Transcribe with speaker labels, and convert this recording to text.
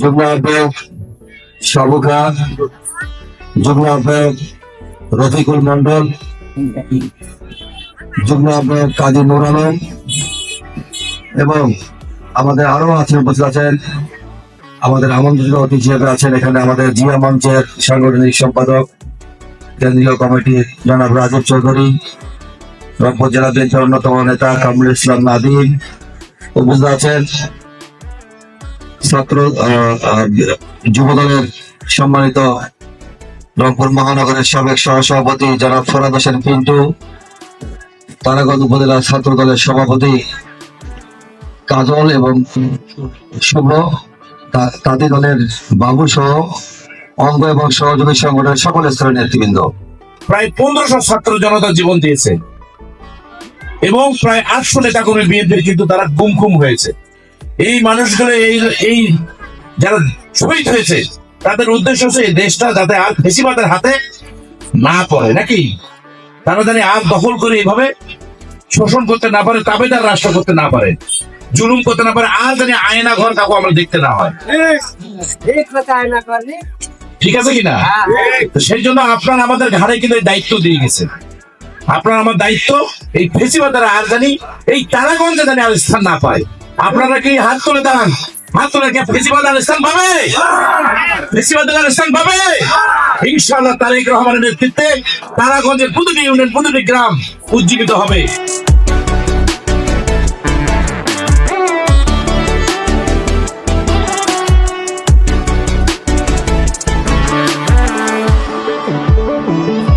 Speaker 1: যুগ্ম সবুখা যুগ্ম রফিকুল মন্ডল যুগ্ম আহ্বায়ক কাজী নুর আলম এবং আমাদের আরও আছেন, উপস্থিত আছেন আমাদের আমন্ত্রিত অতিথি আছেন এখানে আমাদের জিয়া মঞ্চের সাংগঠনিক সম্পাদক, কেন্দ্রীয় কমিটির জনাব রাজীব চৌধুরী, রংপুর জেলা বিএনপির অন্যতম নেতা কামরুল ইসলাম নাদিম উপস্থিত আছেন। ছাত্র আহ, আহ, যুব দলের সম্মানিত রংপুর মহানগরের সাবেক সহসভাপতি জনাব ফরাদ হোসেন পিন্টু তারাগঞ্জ উপজেলা ছাত্র দলের সভাপতি কাজল এবং শুভ্র তা- তাদের দলের বাবু সহ অঙ্গ এবং সহযোগী সংগঠনের সকল স্তরের নেতৃবৃন্দ।
Speaker 2: প্রায় পনেরোশো ছাত্র জনতা জীবন দিয়েছে। এবং প্রায় আটশো নেতা কর্মী বিএনপির কিন্তু তারা গুমখুম হয়েছে। এই মানুষগুলো এই এই যারা শহীদ হয়েছে তাদের উদ্দেশ্য হচ্ছে দেশটা যাতে আর বেশি হাতে না পড়ে নাকি? তারা জানি আর দখল করে এইভাবে শোষণ করতে না পারে তবে তার রাষ্ট্র করতে না পারে জুলুম করতে না পারে আর জানি আয়না ঘর কাকু আমরা দেখতে না হয়। ঠিক আছে কিনা সেই জন্য আপনার আমাদের ঘাড়ে কিন্তু দায়িত্ব দিয়ে গেছে। আপনার আমার দায়িত্ব এই ফেসিবাদারা আর জানি এই তারাগঞ্জে জানি আর স্থান না পায়। আপনারা কি হাত তুলে দাঁড়ান? হাত তুলে কে প্রিন্সিপাল স্থান পাবে? প্রিন্সিপাল স্থান পাবে? ইনশাআল্লাহ তারেক রহমানের নেতৃত্বে তারাগঞ্জের প্রতিটি ইউনিয়ন, প্রতিটি গ্রাম উজ্জীবিত হবে। Ooh.